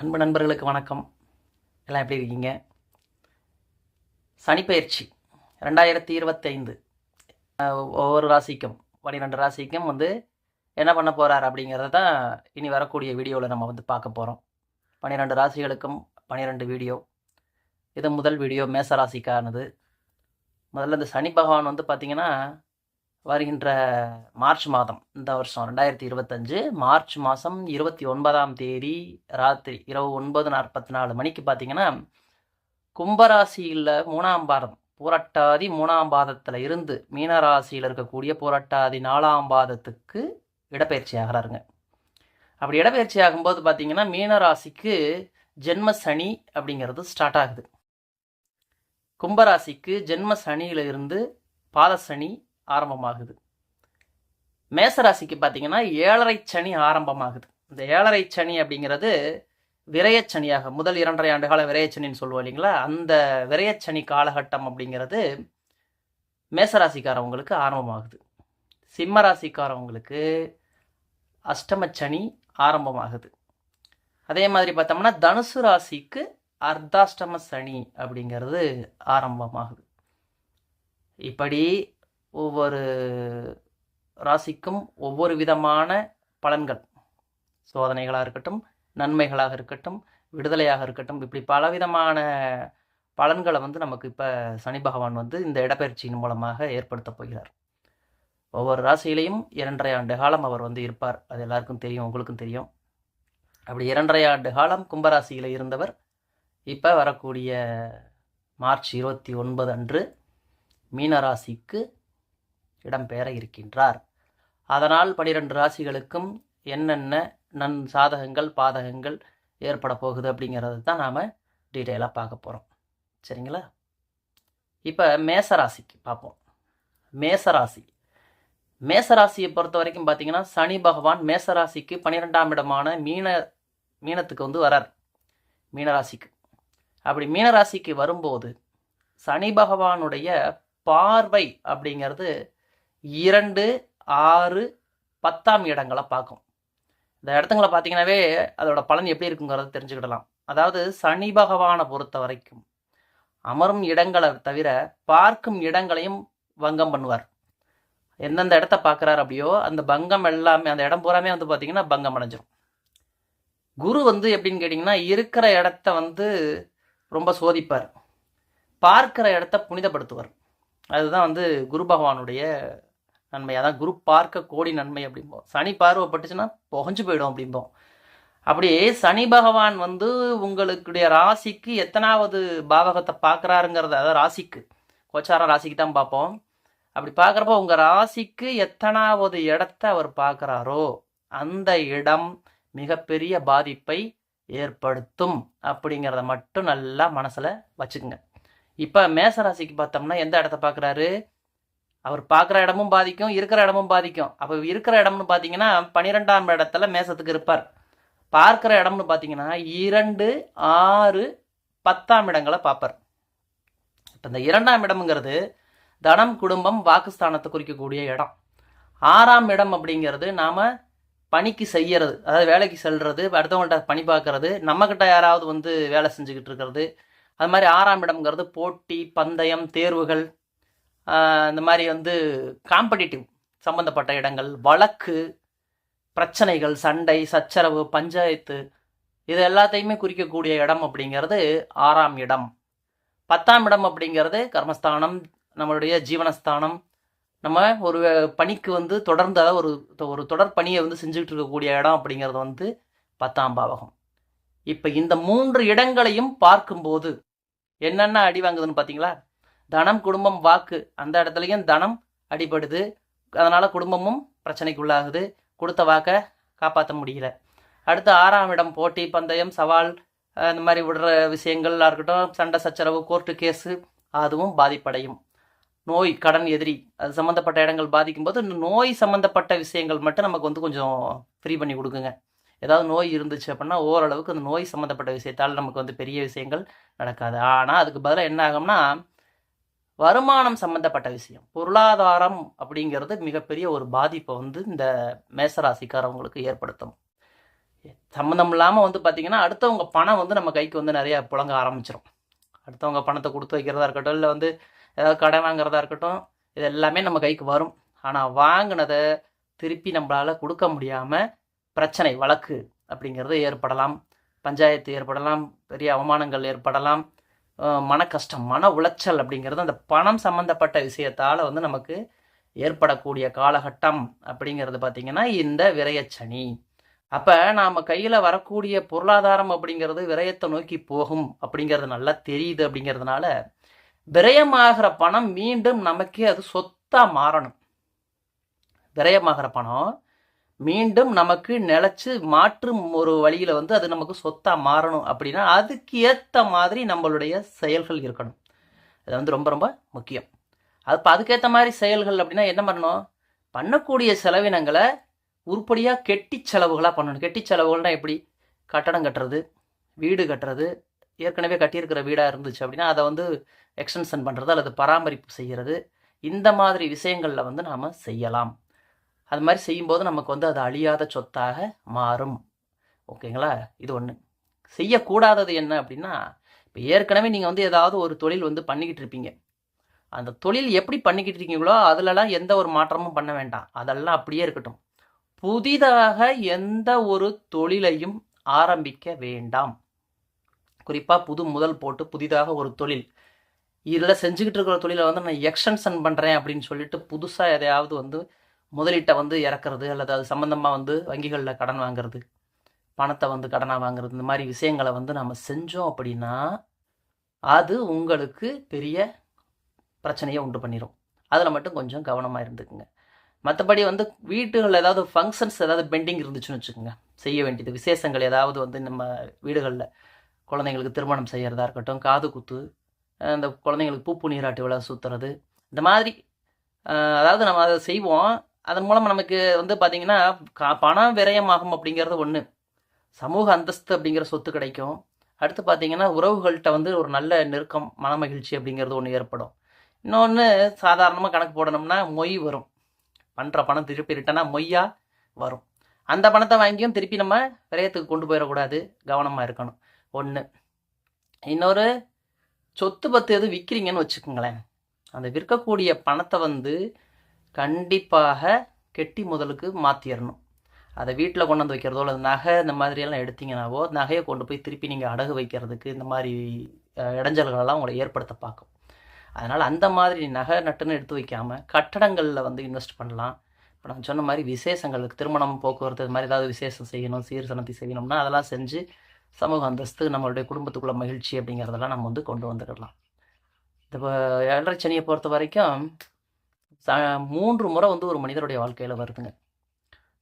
அன்பு நண்பர்களுக்கு வணக்கம். எல்லாம் எப்படி இருக்கீங்க? சனிப்பயிற்சி ரெண்டாயிரத்தி இருபத்தைந்து. ஒவ்வொரு ராசிக்கும் பன்னிரெண்டு ராசிக்கும் வந்து என்ன பண்ண போகிறார் அப்படிங்கிறத தான் இனி வரக்கூடிய வீடியோவில் நம்ம வந்து பார்க்க போகிறோம் பன்னிரெண்டு ராசிகளுக்கும் பன்னிரெண்டு வீடியோ. இது முதல் வீடியோ மேச ராசிக்கானது முதல்ல இந்த சனி பகவான் வந்து பார்த்திங்கன்னா வருகின்ற மார்ச் மாதம் இந்த வருஷம் ரெண்டாயிரத்தி இருபத்தஞ்சு மார்ச் மாதம் இருபத்தி ஒன்பதாம் தேதி ராத்திரி இரவு ஒன்பது நாற்பத்தி நாலு மணிக்கு பார்த்தீங்கன்னா கும்பராசியில் மூணாம் பாதம் புரட்டாதி மூணாம் பாதத்தில் இருந்து மீனராசியில் இருக்கக்கூடிய போராட்டாதி நாலாம் பாதத்துக்கு இடப்பெயர்ச்சி ஆகிறாருங்க அப்படி இடப்பெயர்ச்சி ஆகும்போது பார்த்தீங்கன்னா மீனராசிக்கு ஜென்ம சனி அப்படிங்கிறது ஸ்டார்ட் ஆகுது. கும்பராசிக்கு ஜென்ம சனியிலிருந்து பாத சனி ஆரம்பமாகுது. மேசராசிக்கு பார்த்தீங்கன்னா ஏழரை சனி ஆரம்பமாகுது. இந்த ஏழரை சனி அப்படிங்கிறது விரையச்சனியாக முதல் இரண்டரை ஆண்டு கால விரையச்சனின்னு சொல்லுவோம் இல்லைங்களா? அந்த விரையச்சனி காலகட்டம் அப்படிங்கிறது மேசராசிக்காரவங்களுக்கு ஆரம்பமாகுது. சிம்ம ராசிக்காரவங்களுக்கு அஷ்டமச்சனி ஆரம்பமாகுது. அதே மாதிரி பார்த்தோம்னா தனுசு ராசிக்கு அர்த்தாஷ்டம சனி அப்படிங்கிறது ஆரம்பமாகுது. இப்படி ஒவ்வொரு ராசிக்கும் ஒவ்வொரு விதமான பலன்கள். சோதனைகளாக இருக்கட்டும் நன்மைகளாக இருக்கட்டும் விடுதலையாக இருக்கட்டும் இப்படி பலவிதமான பலன்களை வந்து நமக்கு இப்போ சனி பகவான் வந்து இந்த இடப்பெயர்ச்சியின் மூலமாக ஏற்படுத்தப் போகிறார். ஒவ்வொரு ராசியிலையும் இரண்டரை ஆண்டு காலம் அவர் வந்து இருப்பார். அது எல்லாருக்கும் தெரியும் உங்களுக்கும் தெரியும். அப்படி இரண்டரை ஆண்டு காலம் கும்பராசியில் இருந்தவர் இப்போ வரக்கூடிய மார்ச் இருபத்தி ஒன்பது அன்று மீனராசிக்கு இடம்பெயர இருக்கின்றார். அதனால் பனிரெண்டு ராசிகளுக்கும் என்னென்ன நன் சாதகங்கள் பாதகங்கள் ஏற்பட போகுது அப்படிங்கிறது தான் நாம் டீட்டெயிலாக பார்க்க போகிறோம் சரிங்களா? இப்போ மேசராசிக்கு பார்ப்போம். மேசராசி. மேசராசியை பொறுத்த வரைக்கும் பார்த்தீங்கன்னா சனி பகவான் மேசராசிக்கு பன்னிரெண்டாம் இடமான மீன மீனத்துக்கு வந்து வரார். மீனராசிக்கு. அப்படி மீனராசிக்கு வரும்போது சனி பகவானுடைய பார்வை அப்படிங்கிறது இரண்டு ஆறு பத்தாம் இடங்களை பார்க்கும். இந்த இடத்துங்களை பார்த்தீங்கன்னாவே அதோட பலன் எப்படி இருக்குங்கிறத தெரிஞ்சுக்கிடலாம். அதாவது சனி பகவானை பொறுத்த வரைக்கும் அமரும் இடங்களை தவிர பார்க்கும் இடங்களையும் பங்கம் பண்ணுவார். எந்தெந்த இடத்த பார்க்குறாரு அப்படியோ அந்த பங்கம் எல்லாமே அந்த இடம் பூராமே வந்து பார்த்தீங்கன்னா பங்கம் அடைஞ்சிரும். குரு வந்து எப்படின்னு கேட்டிங்கன்னா இருக்கிற இடத்த வந்து ரொம்ப சோதிப்பார். பார்க்கிற இடத்த புனிதப்படுத்துவார். அதுதான் வந்து குரு பகவானுடைய நன்மை. அதான் குரு பார்க்க கோடி நன்மை அப்படிம்போம். சனி பார்வைப்பட்டுச்சுன்னா புகஞ்சு போயிடும் அப்படிம்போம். அப்படியே சனி பகவான் வந்து உங்களுடைய ராசிக்கு எத்தனாவது பாவகத்தை பார்க்குறாருங்கிறத அதாவது ராசிக்கு கோச்சார ராசிக்கு தான் பார்ப்போம். அப்படி பார்க்குறப்போ உங்கள் ராசிக்கு எத்தனாவது இடத்த அவர் பார்க்குறாரோ அந்த இடம் மிகப்பெரிய பாதிப்பை ஏற்படுத்தும் அப்படிங்கிறத மட்டும் நல்லா மனசில் வச்சுக்கோங்க. இப்போ மேசராசிக்கு பார்த்தோம்னா எந்த இடத்த பார்க்குறாரு? அவர் பார்க்குற இடமும் பாதிக்கும் இருக்கிற இடமும் பாதிக்கும். அப்போ இருக்கிற இடம்னு பார்த்தீங்கன்னா பன்னிரெண்டாம் இடத்துல மேசத்துக்கு இருப்பார். பார்க்குற இடம்னு பார்த்தீங்கன்னா இரண்டு ஆறு பத்தாம் இடங்களை பார்ப்பார். இப்போ இந்த இரண்டாம் இடம்ங்கிறது தனம் குடும்பம் வாக்குஸ்தானத்தை குறிக்கக்கூடிய இடம். ஆறாம் இடம் அப்படிங்கிறது நாம் பணிக்கு செய்யறது அதாவது வேலைக்கு செல்கிறது அடுத்தவங்கள்ட்ட பணி பார்க்கறது நம்மக்கிட்ட யாராவது வந்து வேலை செஞ்சுக்கிட்டு இருக்கிறது. அது மாதிரி ஆறாம் இடம்ங்கிறது போட்டி பந்தயம் தேர்வுகள் இந்த மாதிரி வந்து காம்படிட்டிவ் சம்மந்தப்பட்ட இடங்கள் வழக்கு பிரச்சனைகள் சண்டை சச்சரவு பஞ்சாயத்து இது எல்லாத்தையுமே குறிக்கக்கூடிய இடம் அப்படிங்கிறது ஆறாம் இடம். பத்தாம் இடம் அப்படிங்கிறது கர்மஸ்தானம் நம்மளுடைய ஜீவனஸ்தானம். நம்ம ஒரு பணிக்கு வந்து தொடர்ந்து அதாவது ஒரு ஒரு தொடர் பணியை வந்து செஞ்சுக்கிட்டு இருக்கக்கூடிய இடம் அப்படிங்கிறது வந்து பத்தாம் பாவகம். இப்போ இந்த மூன்று இடங்களையும் பார்க்கும்போது என்னென்ன அடி வாங்குதுன்னு பார்த்தீங்களா தனம் குடும்பம் வாக்கு அந்த இடத்துலையும் தனம் அடிபடுது. அதனால் குடும்பமும் பிரச்சனைக்குள்ளாகுது. கொடுத்த வாக்கை காப்பாற்ற முடியல. அடுத்து ஆறாம் இடம் போட்டி பந்தயம் சவால் இந்த மாதிரி விடுற விஷயங்கள்லாம் இருக்கட்டும் சண்டை சச்சரவு கோர்ட்டு கேஸு அதுவும் பாதிப்படையும். நோய் கடன் எதிரி அது சம்மந்தப்பட்ட இடங்கள் பாதிக்கும் போது நோய் சம்மந்தப்பட்ட விஷயங்கள் மட்டும் நமக்கு வந்து கொஞ்சம் ஃப்ரீ பண்ணி கொடுக்குங்க. ஏதாவது நோய் இருந்துச்சு அப்படின்னா ஓரளவுக்கு அந்த நோய் சம்மந்தப்பட்ட விஷயத்தால் நமக்கு வந்து பெரிய விஷயங்கள் நடக்காது. ஆனால் அதுக்கு பதிலாக என்ன ஆகும்னா வருமானம் சம்மந்தப்பட்ட விஷயம். பொருளாதாரம் அப்படிங்கிறது மிகப்பெரிய ஒரு பாதிப்பை வந்து இந்த மேசராசிக்காரவங்களுக்கு ஏற்படுத்தும். சம்மந்தம் இல்லாமல் வந்து பார்த்திங்கன்னா அடுத்தவங்க பணம் வந்து நம்ம கைக்கு வந்து நிறையா புழங்க ஆரம்பிச்சிடும் அடுத்தவங்க பணத்தை கொடுத்து வைக்கிறதா இருக்கட்டும் இல்லை வந்து ஏதாவது கடன் வாங்குறதா இருக்கட்டும் இது எல்லாமே நம்ம கைக்கு வரும். ஆனால் வாங்கினதை திருப்பி நம்மளால் கொடுக்க முடியாமல் பிரச்சனை வழக்கு அப்படிங்கிறது ஏற்படலாம். பஞ்சாயத்து ஏற்படலாம் பெரிய அவமானங்கள் ஏற்படலாம். மன கஷ்டம் மன உளைச்சல் அப்படிங்கிறது அந்த பணம் சம்மந்தப்பட்ட விஷயத்தால் வந்து நமக்கு ஏற்படக்கூடிய காலகட்டம் அப்படிங்கிறது பார்த்திங்கன்னா இந்த விரயச்சனி. அப்போ நாம் கையில் வரக்கூடிய பொருளாதாரம் அப்படிங்கிறது விரயத்தை நோக்கி போகும் அப்படிங்கிறது நல்லா தெரியுது அப்படிங்கிறதுனால விரயமாகிற பணம் மீண்டும் நமக்கே அது சொத்தாக மாறணும். விரயமாகிற பணம் மீண்டும் நமக்கு நிலச்சி மாற்று ஒரு வழியில் வந்து அது நமக்கு சொத்தாக மாறணும் அப்படின்னா அதுக்கு ஏற்ற மாதிரி நம்மளுடைய செயல்கள் இருக்கணும். அது வந்து ரொம்ப ரொம்ப முக்கியம். அது இப்போ அதுக்கேற்ற மாதிரி செயல்கள் அப்படின்னா என்ன பண்ணணும்? பண்ணக்கூடிய செலவினங்களை உருப்படியாக கெட்டி செலவுகளாக பண்ணணும். கெட்டி செலவுகள்னா எப்படி? கட்டடம் கட்டுறது வீடு கட்டுறது ஏற்கனவே கட்டியிருக்கிற வீடாக இருந்துச்சு அப்படின்னா அதை வந்து எக்ஸ்டென்ஷன் பண்ணுறது அல்லது பராமரிப்பு செய்கிறது இந்த மாதிரி விஷயங்களில் வந்து நாம் செய்யலாம். அது மாதிரி செய்யும்போது நமக்கு வந்து அது அழியாத சொத்தாக மாறும். ஓகேங்களா? இது ஒன்று செய்யக்கூடாதது என்ன அப்படின்னா இப்போ ஏற்கனவே நீங்கள் வந்து ஏதாவது ஒரு தொழில் வந்து பண்ணிக்கிட்டு இருப்பீங்க. அந்த தொழில் எப்படி பண்ணிக்கிட்டு இருக்கீங்களோ அதிலலாம் எந்த ஒரு மாற்றமும் பண்ண வேண்டாம். அதெல்லாம் அப்படியே இருக்கட்டும். புதிதாக எந்த ஒரு தொழிலையும் ஆரம்பிக்க வேண்டாம். குறிப்பாக புது முதல் போட்டு புதிதாக ஒரு தொழில். இதில் செஞ்சுக்கிட்டு இருக்கிற தொழிலை வந்து நான் எக்ஸ்டென்ஷன் பண்ணுறேன் அப்படின்னு சொல்லிட்டு புதுசாக எதையாவது வந்து முதலீட்டை வந்து இறக்குறது அல்லது அது சம்மந்தமாக வந்து வங்கிகளில் கடன் வாங்குறது பணத்தை வந்து கடனாக வாங்குறது இந்த மாதிரி விஷயங்களை வந்து நம்ம செஞ்சோம் அப்படின்னா அது உங்களுக்கு பெரிய பிரச்சனையை உண்டு பண்ணிடும் அதில் மட்டும் கொஞ்சம் கவனமாக இருந்துக்குங்க. மற்றபடி வந்து வீட்டுகளில் ஏதாவது ஃபங்க்ஷன்ஸ் ஏதாவது பெண்டிங் இருந்துச்சுன்னு வச்சுக்கோங்க. செய்ய வேண்டியது விசேஷங்கள் ஏதாவது வந்து நம்ம வீடுகளில் குழந்தைங்களுக்கு திருமணம் செய்கிறதா இருக்கட்டும் காது குத்து அந்த இந்த குழந்தைங்களுக்கு பூப்பு நீராட்டு விழா சுற்றுறது இந்த மாதிரி அதாவது நம்ம அதை செய்வோம். அதன் மூலம் நமக்கு வந்து பார்த்திங்கன்னா கா- பணம் விரயமாகும் அப்படிங்கிறது ஒன்று சமூக அந்தஸ்து அப்படிங்கிற சொத்து கிடைக்கும். அடுத்து பார்த்தீங்கன்னா உறவுகள்கிட்ட வந்து ஒரு நல்ல நெருக்கம் மனமகிழ்ச்சி அப்படிங்கிறது ஒன்று ஏற்படும். இன்னொன்று சாதாரணமாக கணக்கு போடணும்னா மொய் வரும். பண்ணுற பணம் திருப்பி ரிட்டனா மொய்யா வரும். அந்த பணத்தை வாங்கியும் திருப்பி நம்ம விரயத்துக்கு கொண்டு போயிடக்கூடாது. கவனமாக இருக்கணும். ஒன்று இன்னொரு சொத்து பத்து எது விற்கிறீங்கன்னு வச்சுக்கோங்களேன். அந்த விற்கக்கூடிய பணத்தை வந்து கண்டிப்பாக கெட்டி முதலுக்கு மாற்றிடணும் அதை வீட்டில் கொண்டு வந்து வைக்கிறதோ அல்லது நகை இந்த மாதிரியெல்லாம் எடுத்திங்கனாவோ நகையை கொண்டு போய் திருப்பி நீங்கள் அடகு வைக்கிறதுக்கு இந்த மாதிரி இடைஞ்சல்களெல்லாம் உங்களை ஏற்படுத்த பார்க்கும். அதனால் அந்த மாதிரி நகை நட்டுன்னு எடுத்து வைக்காமல் கட்டடங்களில் வந்து இன்வெஸ்ட் பண்ணலாம். இப்போ நான் சொன்ன மாதிரி விசேஷங்களுக்கு திருமணம் போக்குவரத்து இது மாதிரி ஏதாவது விசேஷம் செய்யணும் சீர்சனத்தை செய்யணும்னா அதெல்லாம் செஞ்சு சமூக அந்தஸ்து நம்மளுடைய குடும்பத்துக்குள்ள மகிழ்ச்சி அப்படிங்கிறதெல்லாம் நம்ம வந்து கொண்டு வந்துடலாம். இந்த இப்போ ஏழரை சனியை பொறுத்த வரைக்கும் மூன்று முறை வந்து ஒரு மனிதருடைய வாழ்க்கையில் வருதுங்க.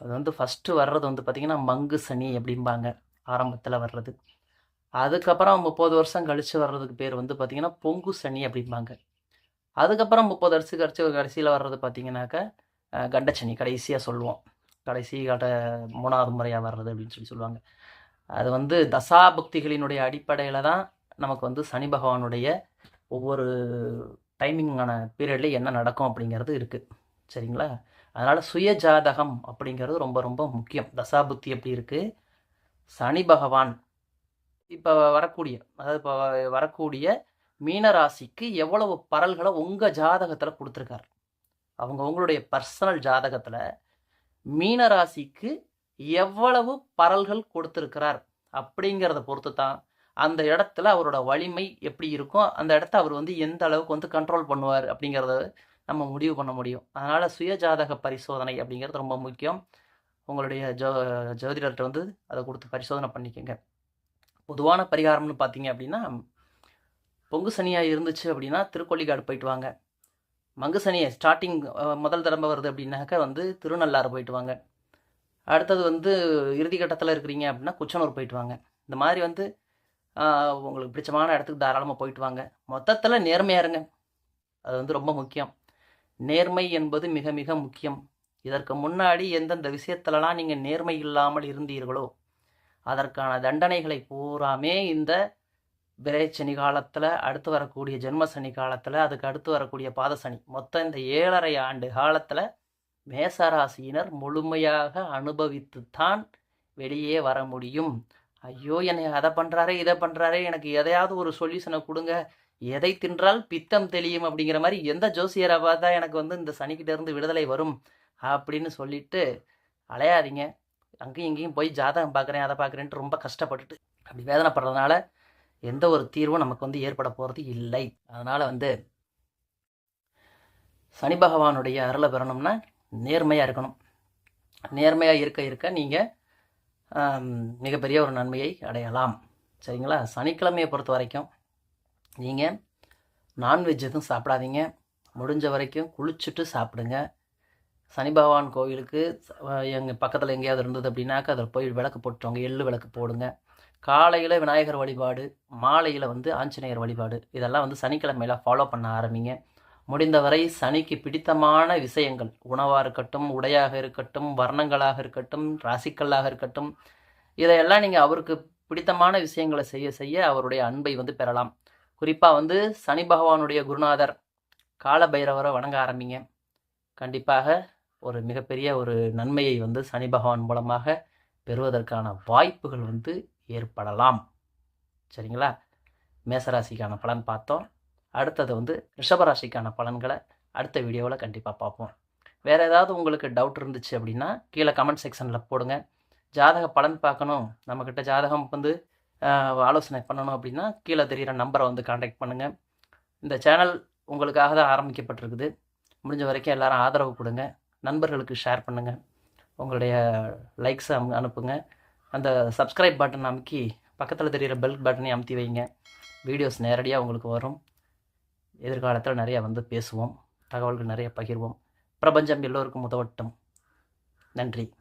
அது வந்து ஃபஸ்ட்டு வர்றது வந்து பார்த்திங்கன்னா மங்கு சனி அப்படிம்பாங்க ஆரம்பத்தில் வர்றது. அதுக்கப்புறம் முப்பது வருஷம் கழித்து வர்றதுக்கு பேர் வந்து பார்த்திங்கன்னா பொங்கு சனி அப்படிம்பாங்க. அதுக்கப்புறம் முப்பது வருஷம் கழிச்சு கடைசியில் வர்றது பார்த்திங்கனாக்கா கண்டச்சனி கடைசியாக சொல்லுவோம். கடைசி கட மூணாவது முறையாக வர்றது அப்படின்னு சொல்லி சொல்லுவாங்க. அது வந்து தசாபக்திகளினுடைய அடிப்படையில் தான் நமக்கு வந்து சனி பகவானுடைய ஒவ்வொரு டைமிங்கான பீரியடில் என்ன நடக்கும் அப்படிங்கிறது இருக்குது சரிங்களா? அதனால் சுய ஜாதகம் அப்படிங்கிறது ரொம்ப ரொம்ப முக்கியம். தசாபுத்தி எப்படி இருக்குது சனி பகவான் இப்போ வரக்கூடிய அதாவது இப்போ வரக்கூடிய மீனராசிக்கு எவ்வளவு பரல்களை உங்கள் ஜாதகத்தில் கொடுத்துருக்காரு? அவங்க உங்களுடைய பர்சனல் ஜாதகத்தில் மீனராசிக்கு எவ்வளவு பரல்கள் கொடுத்துருக்கிறார் அப்படிங்கிறத பொறுத்து தான் அந்த இடத்துல அவரோட வலிமை எப்படி இருக்கும்? அந்த இடத்த அவர் வந்து எந்த அளவுக்கு வந்து கண்ட்ரோல் பண்ணுவார் அப்படிங்கிறத நம்ம முடிவு பண்ண முடியும். அதனால் சுயஜாதக பரிசோதனை அப்படிங்கிறது ரொம்ப முக்கியம். உங்களுடைய ஜோ ஜோதிடர்கிட்ட வந்து அதை கொடுத்து பரிசோதனை பண்ணிக்கோங்க. பொதுவான பரிகாரம்னு பார்த்தீங்க அப்படின்னா பொங்கு சனியாக இருந்துச்சு அப்படின்னா திருக்கொள்ளிக்காடு போயிட்டு வாங்க. மங்கு சனியை ஸ்டார்டிங் முதல் தடவை வருது அப்படின்னாக்கா வந்து திருநள்ளாறு போயிட்டு வாங்க. அடுத்தது வந்து இறுதி கட்டத்தில் இருக்கிறீங்க அப்படின்னா குச்சனூர் போயிட்டு வாங்க. இந்த மாதிரி வந்து உங்களுக்கு பிடிச்சமான இடத்துக்கு தாராளமாக போயிட்டு வாங்க. மொத்தத்தில் நேர்மையாக இருங்க. அது வந்து ரொம்ப முக்கியம். நேர்மை என்பது மிக மிக முக்கியம். இதற்கு முன்னாடி எந்தெந்த விஷயத்துலலாம் நீங்கள் நேர்மை இல்லாமல் இருந்தீர்களோ அதற்கான தண்டனைகளை பூராமே இந்த சனி காலத்தில் அடுத்து வரக்கூடிய ஜென்ம சனி காலத்தில் அதுக்கு அடுத்து வரக்கூடிய பாத சனி. மொத்தம் இந்த ஏழரை ஆண்டு காலத்தில் மேசராசியினர் முழுமையாக அனுபவித்துத்தான் வெளியே வர முடியும். ஐயோ என்னை அதை பண்ணுறாரே இதை பண்ணுறாரே எனக்கு எதையாவது ஒரு சொல்யூஷனை கொடுங்க. எதை தின்றால் பித்தம் தெளியும் அப்படிங்கிற மாதிரி எந்த ஜோசியரை பார்த்தா எனக்கு வந்து இந்த சனிக்கிட்ட இருந்து விடுதலை வரும் அப்படின்னு சொல்லிட்டு அலையாதீங்க. அங்கேயும் இங்கேயும் போய் ஜாதகம் பார்க்குறேன் அதை பார்க்குறேன்ட்டு ரொம்ப கஷ்டப்பட்டுட்டு அப்படி வேதனைப்படுறதுனால எந்த ஒரு தீர்வும் நமக்கு வந்து ஏற்பட போகிறது இல்லை. அதனால் வந்து சனி பகவானுடைய அருளை பெறணும்னா நேர்மையாக இருக்கணும். நேர்மையாக இருக்க இருக்க நீங்கள் மிகப்பெரிய ஒரு நன்மையை அடையலாம். சரிங்களா? சனிக்கிழமையை பொறுத்த வரைக்கும் நீங்கள் நான்வெஜ் எதுவும் சாப்பிடாதீங்க. முடிஞ்ச வரைக்கும் குளிச்சுட்டு சாப்பிடுங்க. சனி பகவான் கோவிலுக்கு எங்கள் பக்கத்தில் எங்கேயாவது இருந்தது அப்படின்னாக்கா அதில் போய் விளக்கு போட்டுவாங்க எள்ளு விளக்கு போடுங்க. காலையில் விநாயகர் வழிபாடு மாலையில் வந்து ஆஞ்சநேயர் வழிபாடு இதெல்லாம் வந்து சனிக்கிழமையில் ஃபாலோ பண்ண ஆரம்பிங்க. முடிந்தவரை சனிக்கு பிடித்தமான விஷயங்கள். உணவாக இருக்கட்டும் உடையாக இருக்கட்டும் வர்ணங்களாக இருக்கட்டும் ராசிக்கல்லாக இருக்கட்டும் இதையெல்லாம் நீங்கள் அவருக்கு பிடித்தமான விஷயங்களை செய்ய செய்ய அவருடைய அன்பை வந்து பெறலாம். குறிப்பாக வந்து சனி பகவானுடைய குருநாதர் கால பைரவரை வணங்க ஆரம்பிங்க. கண்டிப்பாக ஒரு மிகப்பெரிய ஒரு நன்மையை வந்து சனி பகவான் மூலமாக பெறுவதற்கான வாய்ப்புகள் வந்து ஏற்படலாம். சரிங்களா? மேசராசிக்கான பலன் பார்த்தோம். அடுத்தது வந்து ரிஷபராசிக்கான பலன்களை அடுத்த வீடியோவில் கண்டிப்பாக பார்ப்போம். வேறு ஏதாவது உங்களுக்கு டவுட் இருந்துச்சு அப்படின்னா கீழே கமெண்ட் செக்ஷனில் போடுங்க. ஜாதக பலன் பார்க்கணும். நம்மக்கிட்ட ஜாதகம் வந்து ஆலோசனை பண்ணணும் அப்படின்னா கீழே தெரிகிற நம்பரை வந்து காண்டாக்ட் பண்ணுங்கள் இந்த சேனல் உங்களுக்காக தான் ஆரம்பிக்கப்பட்டிருக்குது. முடிஞ்ச வரைக்கும் எல்லாரும் ஆதரவு கொடுங்க. நண்பர்களுக்கு ஷேர் பண்ணுங்கள் உங்களுடைய லைக்ஸை அனுப்புங்க. அந்த சப்ஸ்கிரைப் பட்டன் அமுக்கி பக்கத்தில் தெரிகிற பெல் பட்டனை அமுத்தி வைங்க. வீடியோஸ் நேரடியாக உங்களுக்கு வரும். எதிர்காலத்தில் நிறைய வந்து பேசுவோம் தகவல்கள் நிறைய பகிர்வோம். பிரபஞ்சம் எல்லோருக்கும் உதவட்டும். நன்றி.